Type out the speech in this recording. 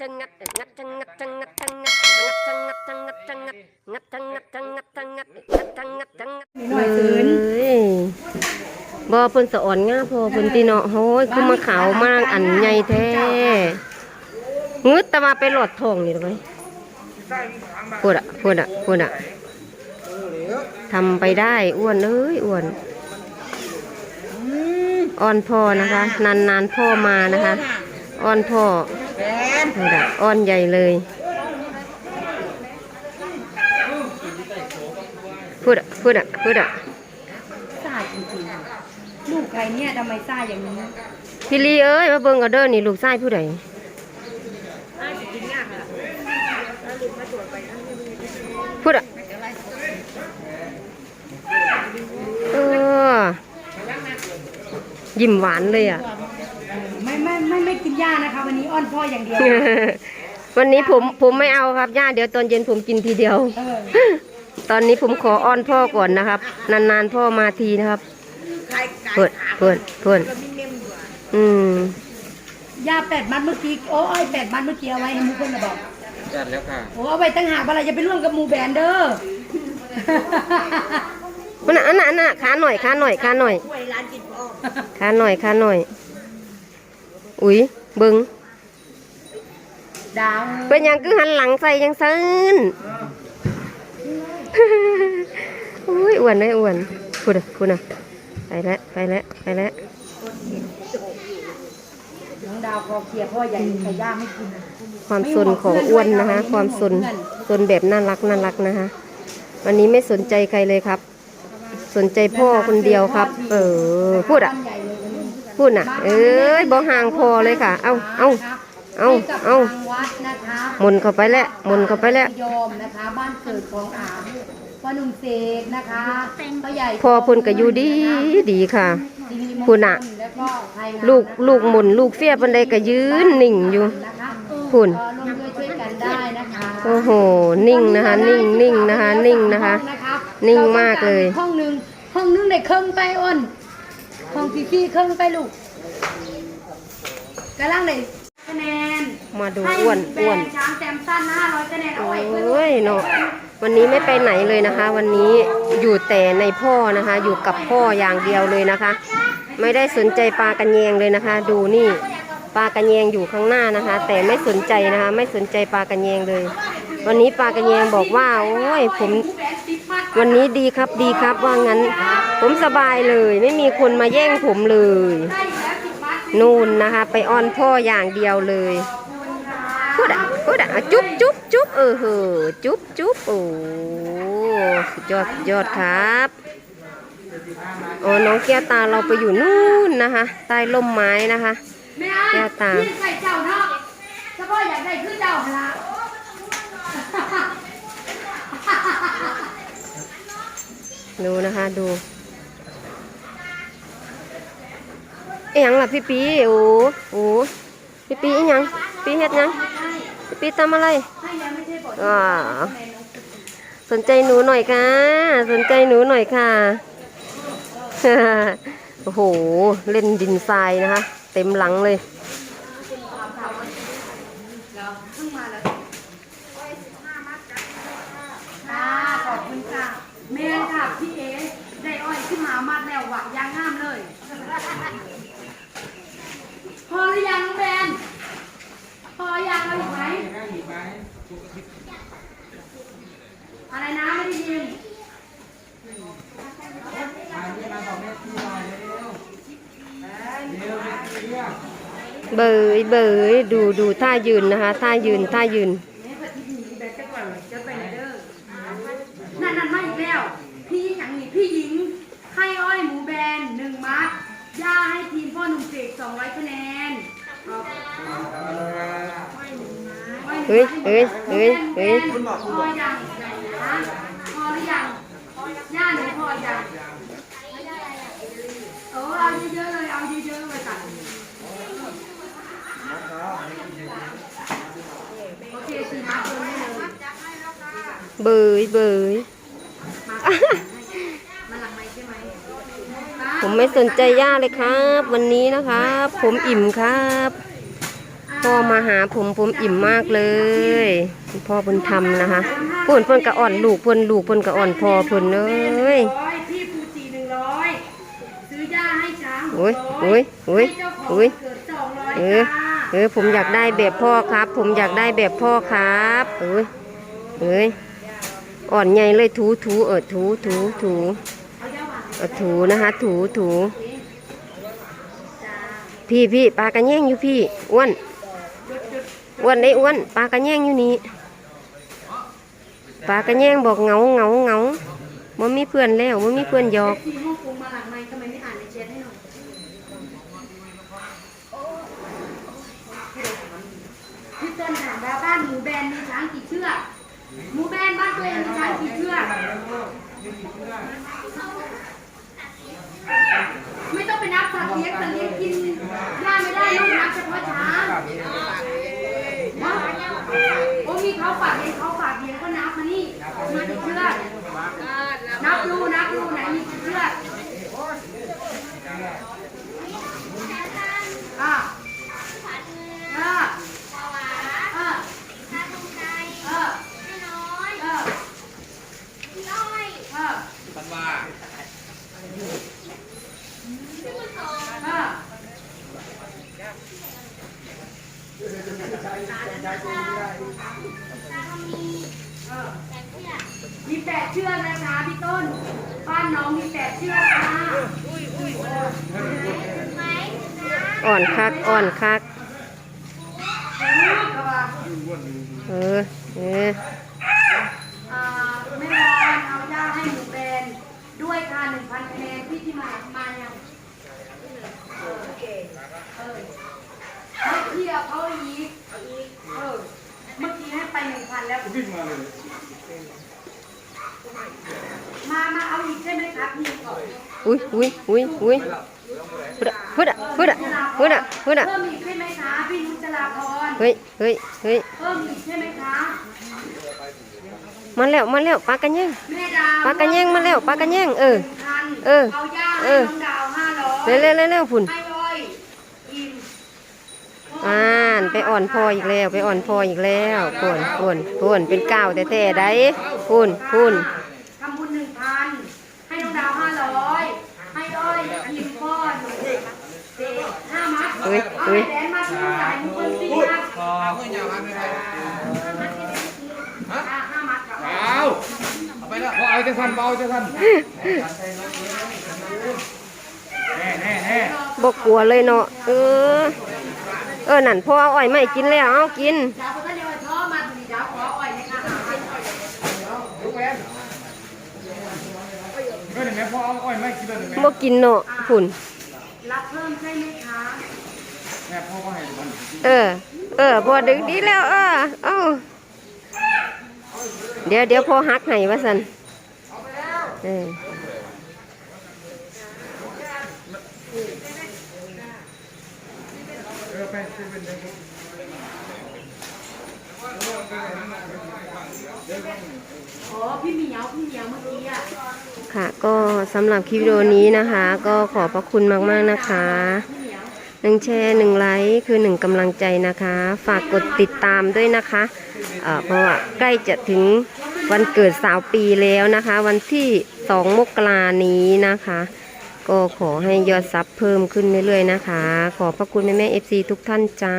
จังงัดงัดจังงัดจังงัดจังงัดงัดจังงัดจังงัดจังงัดงัดจังงัดจังงัดจังงัดงัดจังงัดจังงัดหน่อยคืนเอ้ยบ่เพิ่นสะอ่อนง่าพอเพิ่นตีเนาะโอ้ยคือมาขาวมากอันใหญ่แท้งึดต่ว่าไปหลอดทองนี่เลยพูดอะพูดอะพูดอะทำไปได้อ้วนเอ้ยอ้วนอ่อนพ่อนะคะ นานๆพ่อมานะคะอ่อนพ่อ แฟนพูดอะอ่อนใหญ่เลยพูดอะพูดอะพูดอะซ่าจริงๆลูกใครเนี่ยทำไมซ่าอย่างนี้พี่ลีเอ้ยมาเบิ่งกันเด้อนี่ลูกชายผู้ใดพูดอะเออยิ้มหวานเลยอะไม่ไม่ ไม่ไม่กินหญ้านะคะ วันนี้อ้อนพ่ออย่างเดียววันนี้ผมผมไม่เอาครับย่าเดี๋ยวตอนเย็นผมกินทีเดียว เออตอนนี้ผมขออ้อนพ่อก่อนนะครับ นานๆพ่อมาทีนะครับ เพื่อนเพื่อนเพื่อนอืมหญ้าแปดมัดเมื่อกี้โอ้ยแปดมัดเมื่อกี้เอาไว้ให้หมูเพิ่นระบอกจัดแล้วค่ะโอ้เอาไว้ตั้งหากว่าเราจะไปร่วมกับหมูแบนเด้อมันน่ะอันน่ะอันน่ะขาหน่อยขาหน่อยขาหน่อยขาหน่อยขาหน่อย อุ้ย เบิงดาวเป็นหยังคือหันหลังใส่ยังซึ้นอุ้ยอ้วนเลยอ้วนพูดอะพูดอะไปแล้วไปแล้วไปแล้วน้องดาวคอเคลียร์พ่อใหญ่ใครย่าไม่กินความสนของอ้วนนะคะ ความสนสนแบบน่ารักน่ารักนะคะวันนี้ไม่สนใจใครเลยครับ สนใจพ่อคนเดียวครับ เออพูดอะ พูดน่ะ เอ้ยบ่ห่างพอเลยค่ะ เอาเอาเอาให้กับเอาทางวัดนะคะหมุนเข้าไปแล้วหมุนเข้าไปแล้วยอมนะคะบ้านเกิดของอาพ่อหนุ่มเสกนะคะพ่อใหญ่พ่อเพุ่นก็อยู่ดีดีค่ะสิริมงคลคุณน่ะแล้วก็ไทยงามลูกนะคะลูกหมุน ลูกเฟียบันไดก็ยืนนิ่งอยู่นะคะคุณก็ร่วมด้วยช่วยกันได้นะคะโอ้โหนิ่งนะคะ นิ่งนิ่งนะคะ นิ่งนะคะ นิ่งมากเลย ห้องหนึ่งห้องหนึงในเครื่องไปอ้น ห้องพี่พี่เครื่องไปลูกกำลังเลยคะแนนมาดูอ้วนอ้วนให้แบรนด์ช้างแซมสั้น500คะแนนเอาไว้เพื่อนโอ้ยเนาะวันนี้ไม่ไปไหนเลยนะคะ วันนี้อยู่แต่ในพ่อนะคะ อยู่กับพ่ออย่างเดียวเลยนะคะ ไม่ได้สนใจปลากระแยงเลยนะคะ ดูนี่ปลากระแยงอยู่ข้างหน้านะคะ แต่ไม่สนใจนะคะ ไม่สนใจปลากระแยงเลย วันนี้ปลากระแยงบอกว่าโอ้ยผม วันนี้ดีครับดีครับว่างั้น ผมสบายเลยไม่มีคนมาแย่งผมเลย นู่นนะคะ ไปอ้อนพ่ออย่างเดียวเลยพูดอะพูดอะจุ๊บจุ๊บจุ๊บเออเหอะจุ๊บจุ๊บโอ้สุดยอดสุดยอดครับโอ้น้องแก้วตาเราไปอยู่นู่นนะคะ ใต้ร่มไม้นะคะแม่อันแก้วตาเพี้ยนใส่เจ้าเนาะเฉพาะอยากได้คื อยังล่ะพี่ปีโอ้โอ้พี่ปีอีหยังปีเฮ็ดหยังพี่ปีทำอะไรอ่าสนใจหนูหน่อยค่ะ สนใจหนูหน่อยค่ะโอ้โห เล่นดินทรายนะคะ เต็มหลังเลยค่ะขอบคุณค่ะแม่นค่ะพี่เอได้อ้อยขึ้นมามัดแล้วหวังยางงามเลย พอหรือยังน้องแบนพอยังเอาอีกไหม อะไรนะไม่ได้ยินเบยเบยดูดูท่ายืนนะคะท่ายืนท่ายืนนั่นนั่นมาอีกแล้ว พี่หญิงอย่างนี้พี่หญิงให้อ้อยหมูแบนหนึ่งมัดย่าให้ทีมพ่อหนุ่มเสกสองร้อยคะแนน เฮ้ยเฮ้ยเฮ้ยเฮ้ยพอยังฮะพอหรือยังย่าหนูพอยังโอ้เอาเยอะๆเลยเอาเยอะๆเลยกันโอเคสี่มาเกินได้เลยเบยเบยผมไม่สนใจย่าเลยครับ วันนี้นะครับ ผมอิ่มครับ พ่อมาหาผมผมอิ่มมากเลยพ่อบุญธรรมนะคะเพิ่นเพิ่นกระอ่อนลูกเพิ่นลูกเพิ่นกระอ่อนพ่อเพิ่นเอ้ยร้อยพี่ฟูจิหนึ่งร้อยซื้อย่าให้ช้างโอ้ยโอ้ยโอ้ยโอ้ยเออเออผมอยากได้แบบพ่อครับ ผมอยากได้แบบพ่อครับเอ้ยเอ้ยอ่อนใหญ่เลยถูถูเออถูถูถูเออถูนะคะถูถูพี่พี่ปลากระแยงอยู่พี่อ้วน อ้วนได้อ้วนปลากระแยงอยู่นี่ปลากระแยงบอกเงาเงาเงาบ่มีเพื่อนแล้วบ่มีเพื่อนหยอกมาหลังไมค์ทำไมไม่อ่านในแชทให้หน่อยพี่เติ้ลถามว่าบ้านหมูแบนมีช้างกี่เชือกหมูแบนบ้านตัวเองมีช้างกี่เชือกไม่ต้องไปนับสัตว์เลี้ยงสัตว์เลี้ยงกินหญ้าไม่ได้ต้องนับเฉพาะช้างนะโอ้มีเขาฝากเลี้ยงเขาฝากเลี้ยงก็นับมานี่มากี่เชือก นับดูนับดูไหนมีกี่เชือกอะอะอะเออเออเออ ธันวา เออเออ มีแปดเชือกนะคะพี่ต้น บ้านน้องมีแปดเชือกค่ะอ่อนคัก อ่อนคักก็ว่าเออ เออ อ่าไม่รอนเอาย่าให้หมูแบนด้วยค่ะหนึ่งพันคะแนนพี่ที่มามายังเออเออ เมื่อกี้เอาเขาอีกเออ เมื่อกี้ให้ไปหนึ่งพันแล้ว วิ่งมาเลยมามาเอาอีกใช่ไหมครับพี่ก่อนอุ้ยอุ้ยอุ้ยอุ้ยพุดอะพุดอะพุดอะพุดอะพุดอะเพิ่มอีกใช่ไหมคะพี่นุชลาพรเฮ้ยเฮ้ยเฮ้ยเพิ่มอีกใช่ไหมคะมาแล้วมาแล้วปลากระแยงปลากระแยงมาแล้วปลากระแยงเออ เออ เอาย่าเออดาวห้าร้อยเร็วเร็วเร็วเร็วพุ่นให้ อ่านไปอ่อนพออีกแล้วไปอ่อนพออีกแล้วพุ่นพุ่นพุ่นเป็นก้าวแต่แต่ได้พุ่นพุ่นทำบุญหนึ่งพันให้น้องดาวห้าร้อยให้อ้อยอิ่มก้อนเด็กห้ามัดเฮ้ยเอาเฮ้ยให้แดนมาที่จ่ายมุกคนสี่มัดพอเมื่อยาวอันไม่ได้อ่าห้ามัดกับเอาเอาไปแล้วพอเอาจะทันเบาจะทันแน่แน่แน่บอกกลัวเลยเนาะเออ เออนั่นพ่อเอาอ้อยไม่กินแล้วเอากินดาวคนนั้นเดียวชอบมาถึงดาวขออ้อยนะคะลูกแวนเมื่อไหร่แม่พ่อเอาอ้อยไม่กินเลยแม่บ่กินเนาะพุ่นรับเพิ่มใช่ไหมคะแม่พ่อก็ให้มันเออ เออพอดึกดีแล้ว เออเอาเดี๋ยวเดี๋ยวพอหักให้ว่าสันเออ เออไปซื้อเป็นเด็ก อ๋อพี่เหมียวพี่เหมียวเมื่อกี้อะ ค่ะ ก็สำหรับคลิปวิดีโอนี้นะคะ ก็ขอบพระคุณมาก ๆ นะคะหนึ่งแชร์หนึ่งไลค์คือหนึ่งกำลังใจนะคะ ฝากกดติดตามด้วยนะคะเเพราะว่าใกล้จะถึงวันเกิดสาวปีแล้วนะคะ วันที่สองมกรานี้นะคะ ก็ขอให้ยอดซับเพิ่มขึ้นเรื่อยๆนะคะ ขอบพระคุณแม่แม่เอฟซีทุกท่านจ้า